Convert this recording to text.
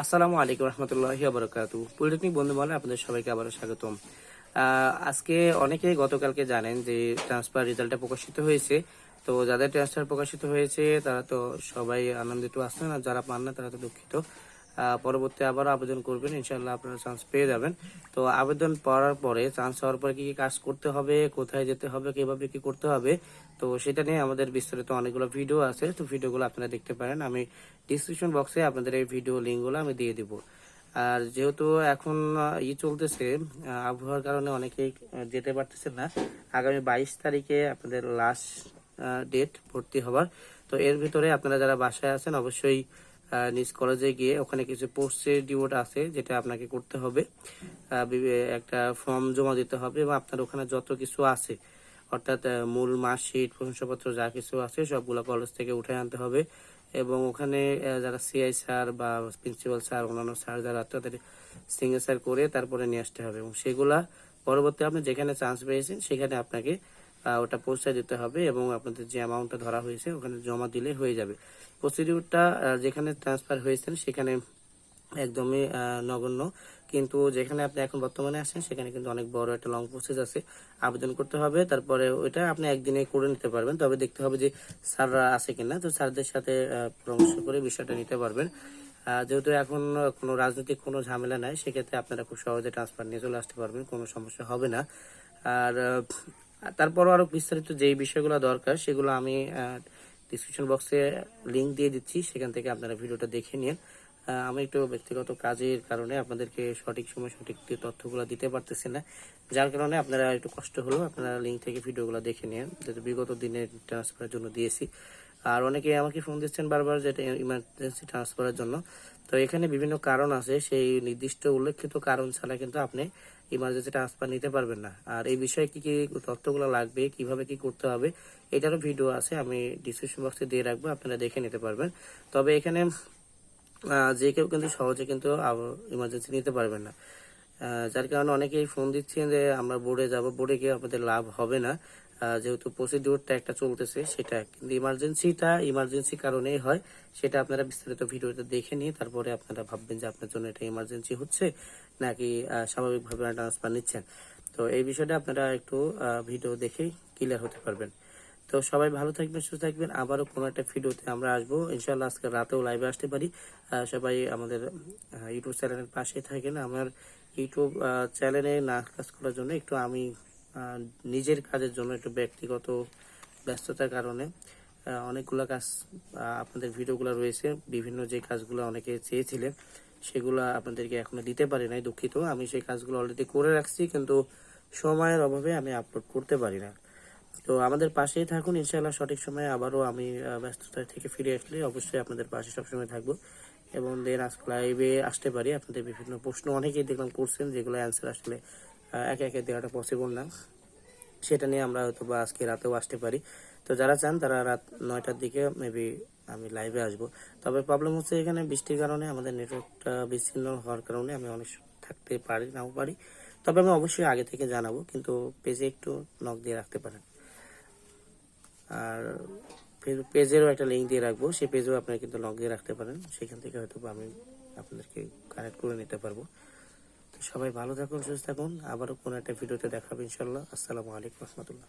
আসসালামু আলাইকুম রহমতুল্লাহ বরকাতু পলিটেকনিক বন্ধু বলে আপনাদের সবাইকে আবারও স্বাগতম। আজকে অনেকে গতকালকে জানেন যে ট্রান্সফার রেজাল্টটা প্রকাশিত হয়েছে। তো যাদের ট্রান্সফার প্রকাশিত হয়েছে, তারা তো সবাই আনন্দিত আসছেন আর যারা পান না, তারা তো দুঃখিত। পরবর্তী আবারও আবেদন করবেন ইনশাল্লাহ আপনারা চান্স পেয়ে যাবেন। তো আবেদন পড়ার পরে চান্স হওয়ার পরে কি কি কাজ করতে হবে, কোথায় যেতে হবে, কীভাবে কি করতে হবে, তো সেটা নিয়ে আমাদের বিস্তারিত অনেকগুলো ভিডিও আছে, তো ভিডিওগুলো আপনারা দেখতে পারেন। আমি ডিসক্রিপশন বক্সে আপনাদের এই ভিডিও লিঙ্কগুলো আমি দিয়ে দিব। আর যেহেতু এখন ই চলতেছে আবহাওয়ার কারণে অনেকেই যেতে পারতেছেন না। আগামী বাইশ তারিখে আপনাদের লাস্ট ডেট ভর্তি হবার। তো এর ভিতরে আপনারা যারা বাসায় আছেন, অবশ্যই নিজ কলেজে গিয়ে ওখানে কিছু প্রসিডিউর আছে যেটা আপনাকে করতে হবে। একটা ফর্ম জমা দিতে হবে এবং আপনার ওখানে যত কিছু আছে, অর্থাৎ মূল মার্কশিট, প্রশংসাপত্র যা কিছু আছে সবগুলো কলেজ থেকে উঠে আনতে হবে। এবং ওখানে যারা সিআই স্যার বা প্রিন্সিপাল স্যার অন্যান্য স্যার যারা তাদের সিগনেচার করে তারপরে নিয়ে আসতে হবে। এবং সেগুলা পরবর্তী আপনি যেখানে চান্স পেয়েছেন, সেখানে আপনাকে ওটা পৌঁছায় দিতে হবে এবং আপনাদের যে অ্যামাউন্টটা ধরা হয়েছে, ওখানে জমা দিলে হয়ে যাবে। প্রসিডিউরটা যেখানে ট্রান্সফার হয়েছেন, সেখানে একদমই নগণ্য। কিন্তু যেখানে আপনি এখন বর্তমানে আছেন, সেখানে কিন্তু অনেক বড় একটা লং প্রসেস আছে। আবেদন করতে হবে, তারপরে ওইটা আপনি একদিনে করে নিতে পারবেন। তবে দেখতে হবে যে স্যাররা আছে কিনা। তো স্যারদের সাথে পরামর্শ করে বিষয়টা নিতে পারবেন। যেহেতু এখন কোনো রাজনৈতিক কোনো ঝামেলা নাই, সেক্ষেত্রে আপনারা খুব সহজে ট্রান্সফার নিয়ে চলে আসতে পারবেন, কোনো সমস্যা হবে না। আর তারপরও আরও বিস্তারিত যেই বিষয়গুলো দরকার, সেগুলো আমি ডিসক্রিপশন বক্সে লিংক দিয়ে দিচ্ছি, সেখান থেকে আপনারা ভিডিওটা দেখে নিন। আমি একটু ব্যক্তিগত কাজের কারণে আপনাদেরকে সঠিক সময় সঠিক তথ্যগুলো দিতে পারতেছি না, যার কারণে আপনারা একটু কষ্ট হলো, আপনারা লিঙ্ক থেকে ভিডিওগুলো দেখে নিন। যেহেতু বিগত দিনে ট্রান্সফারের জন্য দিয়েছি। আর অনেকে আমাকে ফোন দিচ্ছেন বারবার যেটা ইমার্জেন্সি ট্রান্সফারের জন্য। তো এখানে বিভিন্ন কারণ আছে, সেই নির্দিষ্ট উল্লেখিত কারণ ছাড়া কিন্তু আপনি ইমার্জেন্সি ট্রান্সফার নিতে পারবেন না। আর এই বিষয়ে কি কি তথ্যগুলো লাগবে, কীভাবে কি করতে হবে, এটারও ভিডিও আছে, আমি ডিসক্রিপশন বক্সে দিয়ে রাখব, আপনারা দেখে নিতে পারবেন। তবে এখানে যে কেউ কিন্তু সহজে কিন্তু ইমার্জেন্সি নিতে পারবেন না। যার কারণে অনেকেই ফোন দিচ্ছেন যে আমরা বোর্ডে যাব বোর্ডে গিয়ে আমাদের লাভ হবে না। যেহেতু প্রসিডিউরটা একটা চলতেছে, সেটা কিন্তু ইমার্জেন্সিটা ইমার্জেন্সি কারণেই হয়। সেটা আপনারা বিস্তারিত ভিডিওতে দেখে নিয়ে তারপরে আপনারা ভাববেন যে আপনার জন্য এটা ইমার্জেন্সি হচ্ছে নাকি স্বাভাবিকভাবে ট্রান্সফার নিচ্ছেন। তো এই বিষয়টা আপনারা একটু ভিডিও দেখেই ক্লিয়ার হতে পারবেন। তো সবাই ভালো থাকবেন, সুস্থ থাকবেন। আবারও কোনো একটা ভিডিওতে আমরা আসব। ইনশাল্লাহ আজকে রাতেও লাইভে আসতে পারি। সবাই আমাদের ইউটিউব চ্যানেলের পাশে থাকেন। আমার ইউটিউব চ্যানেলে নাচ কাজ করার জন্য একটু আমি নিজের কাজের জন্য একটু ব্যক্তিগত ব্যস্ততার কারণে অনেকগুলো কাজ আপনাদের ভিডিওগুলো রয়েছে। বিভিন্ন যে কাজগুলো অনেকে চেয়েছিলেন, সেগুলো আপনাদেরকে এখনও দিতে পারি নাই, দুঃখিত। আমি সেই কাজগুলো অলরেডি করে রাখছি, কিন্তু সময়ের অভাবে আমি আপলোড করতে পারি না। তো আমাদের পাশেই থাকুন, ইনশাআল্লাহ সঠিক সময়ে আবারও আমি ব্যস্ততা থেকে ফিরে আসলে অবশ্যই আপনাদের পাশে সবসময় থাকব। এবং দেন আজকে লাইভে আসতে পারি। আপনাদের বিভিন্ন প্রশ্ন অনেকেই দেখলাম করছেন, যেগুলো অ্যান্সার আসলে একে একে দেওয়াটা পসিবল না। সেটা নিয়ে আমরা হয়তো বা আজকে রাতেও আসতে পারি। তো যারা চান তারা রাত নয়টার দিকে মেবি আমি লাইভে আসব। তবে প্রবলেম হচ্ছে এখানে বৃষ্টির কারণে আমাদের নেটওয়ার্কটা বিচ্ছিন্ন হওয়ার কারণে আমি অনেক থাকতে পারি, নাও পারি। তবে আমি অবশ্যই আগে থেকে জানাব, কিন্তু পেজে একটু নক দিয়ে রাখতে পারেন। আর পেজেরও একটা লিঙ্ক দিয়ে রাখব, সেই পেজেও আপনারা কিন্তু লগ দিয়ে রাখতে পারেন। সেখান থেকে হয়তো আমি আপনাদেরকে কানেক্ট করে নিতে পারব। সবাই ভালো থাকুন সুস্থ থাকুন। আবারও কোনো একটা ভিডিওতে দেখাবো ইনশাল্লাহ আসসালামু আলাইকুম রহমতুল্লাহ।